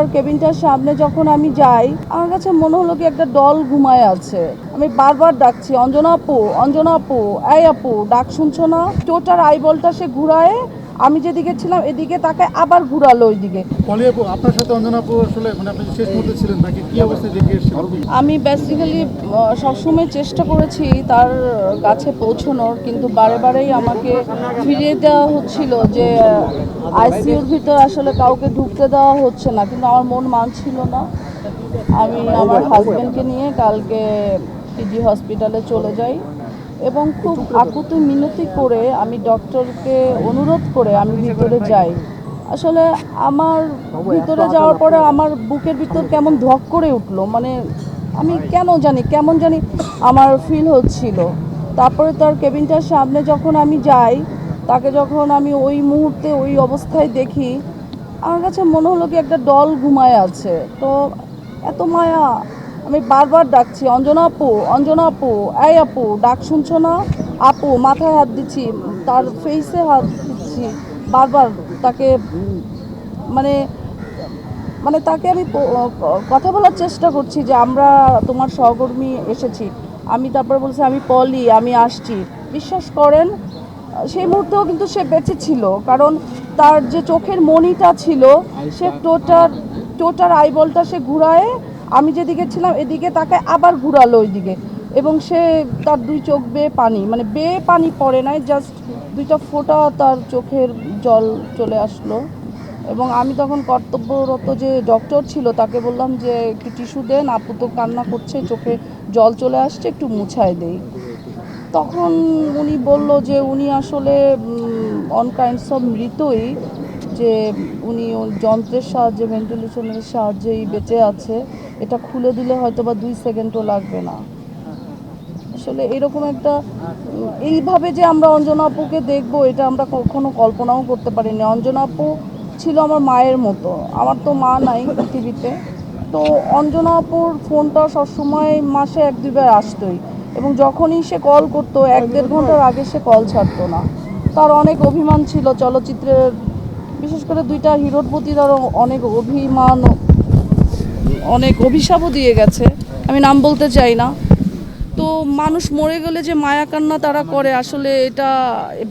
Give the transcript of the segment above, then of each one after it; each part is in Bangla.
তার কেবিনটার সামনে যখন আমি যাই, আমার কাছে মনে হলো কি একটা দল ঘুমায় আছে। আমি বারবার ডাকছি, অঞ্জনা আপু অঞ্জনা আপু, এই আপু, ডাক শুনছো না? টোটার আইবলটা সে ঘুরায় আমি যেদিকে ছিলাম এদিকে তাকে আবার ঘুরালো ওইদিকে। আপনার সাথে অঞ্জনা আপু আসলে মানে আপনি শেষ মুহূর্তে ছিলেন তাকে কি অবস্থায় দেখে আমি বেসিক্যালি সবসময় চেষ্টা করেছি তার কাছে পৌঁছানোর কিন্তু বারে বারেই আমাকে ফিরিয়ে দেওয়া হচ্ছিল যে আইসিইউর ভিতর আসলে কাউকে ঢুকতে দেওয়া হচ্ছে না কিন্তু আমার মন মানছিল না। আমি আমার হাজব্যান্ডকে নিয়ে কালকে পিজি হসপিটালে চলে যাই। এবং খুব আকুতি মিনতি করে আমি ডক্টরকে অনুরোধ করে আমি ভিতরে যাই। আসলে আমার ভিতরে যাওয়ার পরে আমার বুকের ভিতর কেমন ধক করে উঠল মানে আমি কেন জানি, কেমন জানি আমার ফিল হচ্ছিল। তারপরে তার কেবিনটার সামনে যখন আমি যাই, তাকে যখন আমি ওই মুহূর্তে ওই অবস্থায় দেখি, আমার কাছে মনে হলো কি একটা ডল ঘুমায় আছে। তো এত মায়া আমি বারবার ডাকছি অঞ্জনা আপু অঞ্জনা আপু এই আপু ডাক শুনছো না? আপু মাথায় হাত দিচ্ছি তার ফেসে হাত দিচ্ছি। বারবার তাকে মানে মানে তাকে আমি কথা বলার চেষ্টা করছি যে আমরা তোমার সহকর্মী এসেছি। আমি তারপরে বলছি আমি পলি আমি আসছি। বিশ্বাস করেন সেই মুহূর্তেও কিন্তু সে বেঁচে ছিল। কারণ তার যে চোখের মনিটা ছিল সে টোটার টোটার আইবলটা সে ঘুরায় আমি যেদিকে ছিলাম এদিকে তাকে আবার ঘুরালো ওইদিকে। এবং সে তার দুই চোখ বেয়ে পানি মানে বেয়ে পানি পড়ে নাই জাস্ট দুইটা ফোঁটা তার চোখের জল চলে আসলো। এবং আমি তখন কর্তব্যরত যে ডক্টর ছিল, তাকে বললাম যে, একটু টিস্যু দেন, আপু তো কান্না করছে, চোখে জল চলে আসছে, একটু মুছায় দেই। তখন উনি বলল যে, উনি আসলে অন কাইন্ডস অফ মৃতই, যে উনি যন্ত্রের সাহায্যে ভেন্টিলেশনের সাহায্যেই বেঁচে আছে। এটা খুলে দিলে হয়তো বা দুই সেকেন্ডও লাগবে না। আসলে এরকম একটা, এইভাবে যে আমরা অঞ্জনা আপুকে দেখব, এটা আমরা কখনো কল্পনাও করতে পারিনি। অঞ্জনা আপু ছিল আমার মায়ের মতো। আমার তো মা নাই পৃথিবীতে। তো অঞ্জনা আপুর ফোনটা সবসময় মাসে এক দুইবার আসতোই। এবং যখনই সে কল করতো, এক দেড় ঘণ্টার আগে সে কল ছাড়তো না। তার অনেক অভিমান ছিল চলচ্চিত্রের, বিশেষ করে দুইটা হিরোর প্রতি তার অনেক অভিমান অনেক অভিশাপও দিয়ে গেছে। আমি নাম বলতে চাই না। তো মানুষ মরে গেলে যে মায়া কান্না তারা করে, আসলে এটা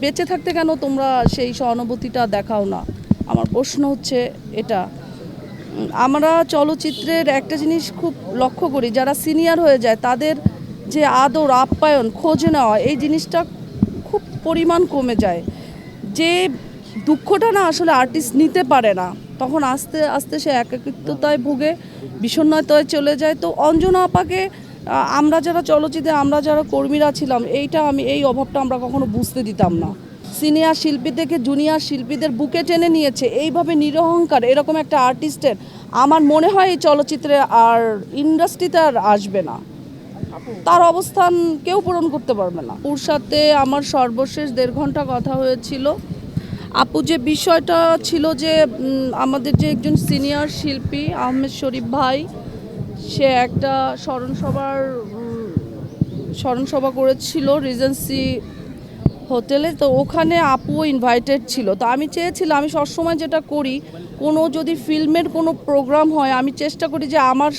বেঁচে থাকতে কেন তোমরা সেই সহানুভূতিটা দেখাও না? আমার প্রশ্ন হচ্ছে এটা। আমরা চলচ্চিত্রের একটা জিনিস খুব লক্ষ্য করি, যারা সিনিয়র হয়ে যায় তাদের যে আদর, আপ্যায়ন, খোঁজ নেওয়া, এই জিনিসটা খুব পরিমাণ কমে যায়। যে দুঃখটা না আসলে আর্টিস্ট নিতে পারে না। তখন আস্তে আস্তে সে একাকিত্বতায় ভুগে, বিষণ্ণতায় চলে যায়। তো অঞ্জনা আপাকে আমরা যারা চলচ্চিত্রে, আমরা যারা কর্মীরা ছিলাম, এইটা আমি, এই অভাবটা আমরা কখনো বুঝতে দিতাম না। সিনিয়র শিল্পী থেকে জুনিয়র শিল্পীদের বুকে টেনে নিয়েছে। এইভাবে নিরহংকার এরকম একটা আর্টিস্টের আমার মনে হয় এই চলচ্চিত্রে আর ইন্ডাস্ট্রিতে আর আসবে না। তার অবস্থান কেউ পূরণ করতে পারবে না। ওর সাথে আমার সর্বশেষ দেড় ঘণ্টা কথা হয়েছিল। আপু, যে বিষয়টা ছিল যে আমাদের যে একজন সিনিয়র শিল্পী আহমেদ শরীফ ভাই, সে একটা স্মরণসভার স্মরণসভা করেছিল রিজেন্সি হোটেলে, তো ওখানে আপুও ইনভাইটেড ছিল। তো আমি চেয়েছিলাম, আমি সবসময় যেটা করি, কোনো যদি ফিল্মের কোনো প্রোগ্রাম হয়, আমি চেষ্টা করি যে আমার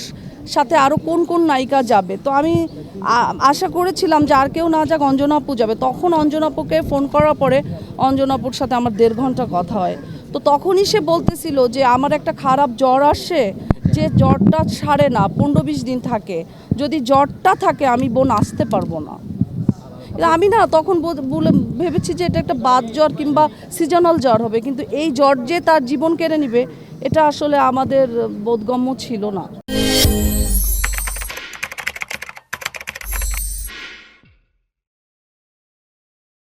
সাথে আরও কোন কোন নায়িকা যাবে? তো আমি আশা করেছিলাম যে আর কেউ না যাক, অঞ্জনা আপু যাবে। তখন অঞ্জনা আপুকে ফোন করার পরে অঞ্জনা আপুর সাথে আমার দেড় ঘণ্টা কথা হয়। তো তখনই সে বলতেছিল যে, আমার একটা খারাপ জ্বর আসে, যে জ্বরটা সারে না, পনেরো বিশ দিন থাকে। যদি জ্বরটা থাকে, আমি বোন আসতে পারব না। আমি না তখন বলে ভেবেছি যে এটা একটা বাদ জ্বর কিংবা সিজনাল জ্বর হবে, কিন্তু এই জ্বর যে তার জীবন কেড়ে নিবে, এটা আসলে আমাদের বোধগম্য ছিল না। Thank you.